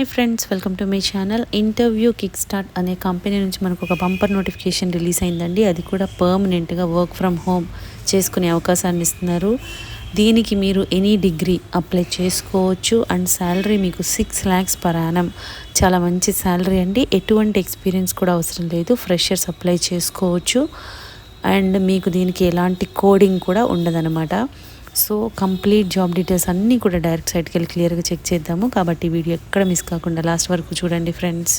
Hi friends welcome to my channel interview kick start అనే company నుంచి మనకు ఒక బంపర్ నోటిఫికేషన్ రిలీజ్ అయిందండి. అది కూడా పర్మనెంట్గా వర్క్ ఫ్రమ్ హోమ్ చేసుకునే అవకాశాన్ని ఇస్తున్నారు. దీనికి మీరు ఎనీ డిగ్రీ అప్లై చేసుకోవచ్చు. అండ్ శాలరీ మీకు సిక్స్ ల్యాక్స్ పర్ యానం చాలా మంచి శాలరీ అండి. ఎటువంటి ఎక్స్పీరియన్స్ కూడా అవసరం లేదు. ఫ్రెషర్స్ అప్లై చేసుకోవచ్చు. అండ్ మీకు దీనికి ఎలాంటి కోడింగ్ కూడా ఉండదన్నమాట. సో కంప్లీట్ జాబ్ డీటెయిల్స్ అన్నీ కూడా డైరెక్ట్ సైట్కి వెళ్ళి క్లియర్గా చెక్ చేద్దాము. కాబట్టి వీడియో ఎక్కడ మిస్ కాకుండా లాస్ట్ వరకు చూడండి ఫ్రెండ్స్.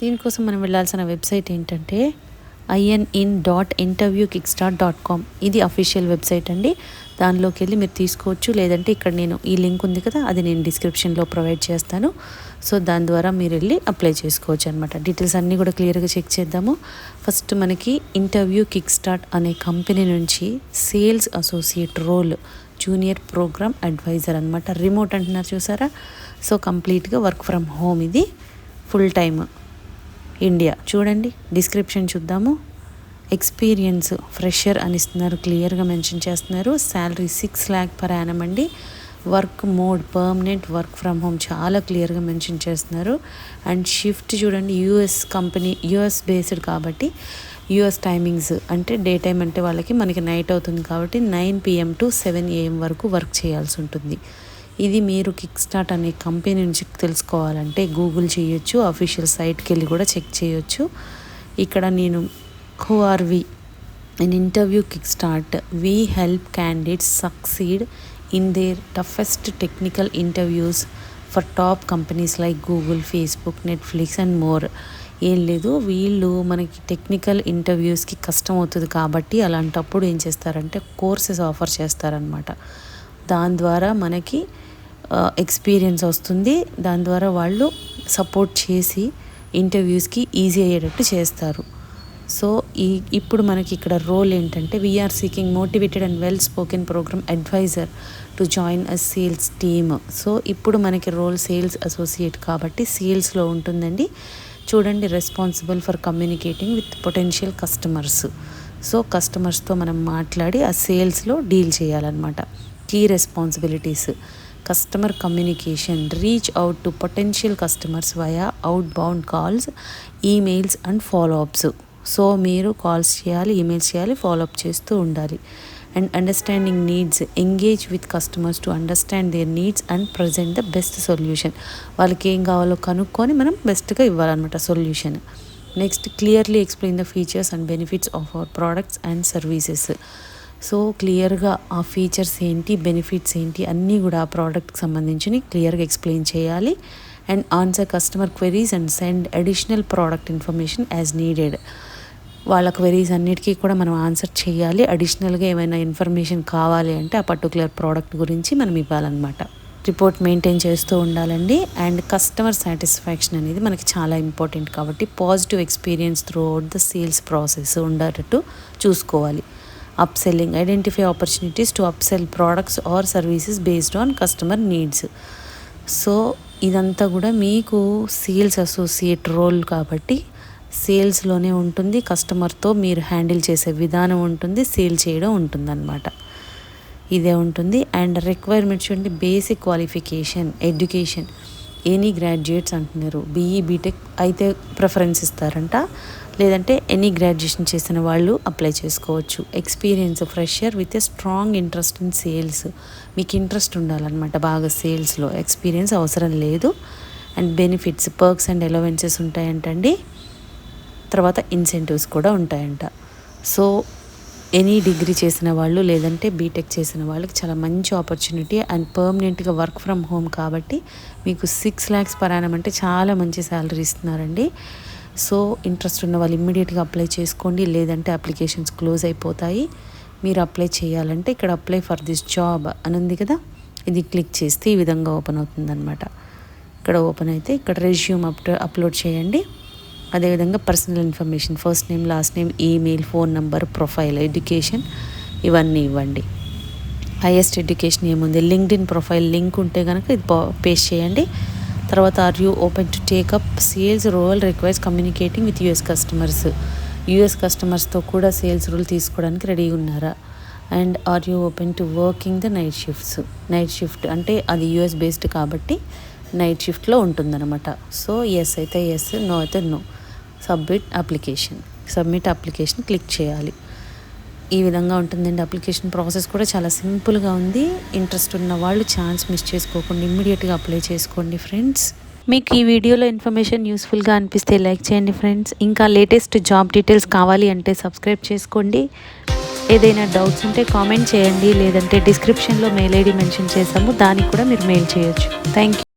దీనికోసం మనం వెళ్ళాల్సిన వెబ్సైట్ ఏంటంటే IN in dot interview kick start dot com ఇది అఫీషియల్ వెబ్సైట్ అండి. దానిలోకి వెళ్ళి మీరు తీసుకోవచ్చు. లేదంటే ఇక్కడ నేను ఈ లింక్ ఉంది కదా అది నేను డిస్క్రిప్షన్లో ప్రొవైడ్ చేస్తాను. సో దాని ద్వారా మీరు వెళ్ళి అప్లై చేసుకోవచ్చు అనమాట డీటెయిల్స్ అన్నీ కూడా క్లియర్గా చెక్ చేద్దాము. ఫస్ట్ మనకి ఇంటర్వ్యూ కిక్ స్టార్ట్ అనే కంపెనీ నుంచి sales associate role junior programme advisor అనమాట రిమోట్ అంటున్నారు చూసారా? సో కంప్లీట్గా వర్క్ ఫ్రమ్ హోమ్ ఇది. Full time India. చూడండి డిస్క్రిప్షన్ చూద్దాము. ఎక్స్పీరియన్స్ ఫ్రెషర్ అని ఇస్తున్నారు క్లియర్గా మెన్షన్ చేస్తున్నారు. Salary six lakh per annum అండి. Work mode permanent work from home చాలా క్లియర్గా మెన్షన్ చేస్తున్నారు. అండ్ షిఫ్ట్ చూడండి యూఎస్ కంపెనీ యూఎస్ బేస్డ్ కాబట్టి యూఎస్ టైమింగ్స్ అంటే డే టైం అంటే వాళ్ళకి మనకి నైట్ అవుతుంది కాబట్టి nine PM to seven AM వరకు వర్క్ చేయాల్సి ఉంటుంది. ఇది మీరు కిక్ స్టార్ట్ అనే కంపెనీ నుంచి తెలుసుకోవాలంటే గూగుల్ చేయొచ్చు అఫీషియల్ సైట్కి వెళ్ళి కూడా చెక్ చేయొచ్చు. ఇక్కడ నేను who are we in interview kick start we help candidates succeed in their toughest technical interviews for top companies like Google Facebook Netflix and more ఏం లేదు వీళ్ళు మనకి టెక్నికల్ ఇంటర్వ్యూస్కి కష్టం అవుతుంది కాబట్టి అలాంటప్పుడు ఏం చేస్తారంటే కోర్సెస్ ఆఫర్ చేస్తారనమాట దాని ద్వారా మనకి ఎక్స్పీరియన్స్ వస్తుంది. దాని ద్వారా వాళ్ళు సపోర్ట్ చేసి ఇంటర్వ్యూస్కి ఈజీ అయ్యేటట్టు చేస్తారు. సో ఈ ఇప్పుడు మనకి ఇక్కడ రోల్ ఏంటంటే we are seeking motivated and well spoken programme advisor to join a sales team so ఇప్పుడు మనకి రోల్ సేల్స్ అసోసియేట్ కాబట్టి సేల్స్లో ఉంటుందండి. చూడండి responsible for communicating with potential customers so కస్టమర్స్తో మనం మాట్లాడి ఆ సేల్స్లో డీల్ చేయాలన్నమాట. Key responsibilities customer communication reach out to potential customers via outbound calls emails and follow ups so మీరు కాల్స్ చేయాలి ఈమెయిల్స్ చేయాలి ఫాలోఅప్ చేస్తూ ఉండాలి. And understanding needs engage with customers to understand their needs and present the best solution వాళ్ళకి ఏం కావాలో కనుక్కొని మనం బెస్ట్గా ఇవ్వాలన్నమాట solution next clearly explain the features and benefits of our products and services so క్లియర్గా ఆ ఫీచర్స్ ఏంటి బెనిఫిట్స్ ఏంటి అన్నీ కూడా ఆ ప్రోడక్ట్కి సంబంధించి క్లియర్గా ఎక్స్ప్లెయిన్ చేయాలి. And answer customer queries and send additional product information as needed. వాళ్ళ క్వెరీస్ అన్నిటికీ కూడా మనం ఆన్సర్ చేయాలి. అడిషనల్గా ఏమైనా ఇన్ఫర్మేషన్ కావాలి అంటే ఆ పర్టికులర్ ప్రోడక్ట్ గురించి మనం ఇవ్వాలన్నమాట. రిపోర్ట్ మెయింటైన్ చేస్తూ ఉండాలండి. అండ్ కస్టమర్ సాటిస్ఫాక్షన్ అనేది మనకి చాలా ఇంపార్టెంట్ కాబట్టి positive experience throughout the sales process ఉండేటట్టు చూసుకోవాలి. Upselling identify opportunities to upsell products or services based on customer needs so ఇదంతా కూడా మీకు సేల్స్ అసోసియేట్ రోల్ కాబట్టి సేల్స్లోనే ఉంటుంది కస్టమర్తో మీరు హ్యాండిల్ చేసే విధానం ఉంటుంది సేల్ చేయడం ఉంటుందన్నమాట. ఇదే ఉంటుంది. అండ్ రిక్వైర్మెంట్స్ చూడండి basic qualification education any graduates అంటున్నారు. బీఈ బీటెక్ అయితే ప్రిఫరెన్స్ ఇస్తారంట. లేదంటే ఎనీ గ్రాడ్యుయేషన్ చేసిన వాళ్ళు అప్లై చేసుకోవచ్చు. Experience fresher with a strong interest in sales మీకు ఇంట్రెస్ట్ ఉండాలన్నమాట బాగా సేల్స్లో ఎక్స్పీరియన్స్ అవసరం లేదు. And benefits perks and allowances ఉంటాయంటండి. తర్వాత ఇన్సెంటివ్స్ కూడా ఉంటాయంట. సో ఎనీ డిగ్రీ చేసిన వాళ్ళు లేదంటే బీటెక్ చేసిన వాళ్ళకి చాలా మంచి ఆపర్చునిటీ అండ్ పర్మనెంట్గా వర్క్ ఫ్రమ్ హోమ్ కాబట్టి మీకు సిక్స్ ల్యాక్స్ పరాణం అంటే చాలా మంచి శాలరీ ఇస్తున్నారండి. సో ఇంట్రెస్ట్ ఉన్న వాళ్ళు ఇమ్మీడియట్గా అప్లై చేసుకోండి. లేదంటే అప్లికేషన్స్ క్లోజ్ అయిపోతాయి. మీరు అప్లై చేయాలంటే ఇక్కడ అప్లై ఫర్ దిస్ జాబ్ అని ఉంది కదా? ఇది క్లిక్ చేస్తే ఈ విధంగా ఓపెన్ అవుతుందన్నమాట. ఇక్కడ ఓపెన్ అయితే ఇక్కడ రెజ్యూమ్ అప్ అప్లోడ్ చేయండి. అదేవిధంగా personal information first name last name email phone number profile education ఇవన్నీ ఇవ్వండి. హైయెస్ట్ ఎడ్యుకేషన్ ఏముంది? లింక్డ్ ఇన్ ప్రొఫైల్ లింక్ ఉంటే కనుక ఇది పేస్ట్ చేయండి. తర్వాత are you open to take up sales role requires communicating with US customers US కస్టమర్స్తో కూడా సేల్స్ రోల్ తీసుకోవడానికి రెడీ ఉన్నారా? And are you open to working the night shifts night shift అంటే అది యూఎస్ బేస్డ్ కాబట్టి night షిఫ్ట్లో ఉంటుందన్నమాట. So yes అయితే ఎస్ నో అయితే no submit application. Submit application click చేయాలి. ఈ విధంగా ఉంటుందండి అప్లికేషన్ ప్రాసెస్ కూడా చాలా సింపుల్గా ఉంది. ఇంట్రెస్ట్ ఉన్న వాళ్ళు ఛాన్స్ మిస్ చేసుకోకుండా ఇమ్మీడియట్గా అప్లై చేసుకోండి ఫ్రెండ్స్. మీకు ఈ వీడియోలో ఇన్ఫర్మేషన్ యూస్ఫుల్గా అనిపిస్తే లైక్ చేయండి ఫ్రెండ్స్. ఇంకా లేటెస్ట్ జాబ్ డీటెయిల్స్ కావాలి అంటే సబ్స్క్రైబ్ చేసుకోండి. ఏదైనా డౌట్స్ ఉంటే కామెంట్ చేయండి. లేదంటే డిస్క్రిప్షన్లో మెయిల్ ఐడి మెన్షన్ చేసాము దానికి కూడా మీరు మెయిల్ చేయొచ్చు. Thank you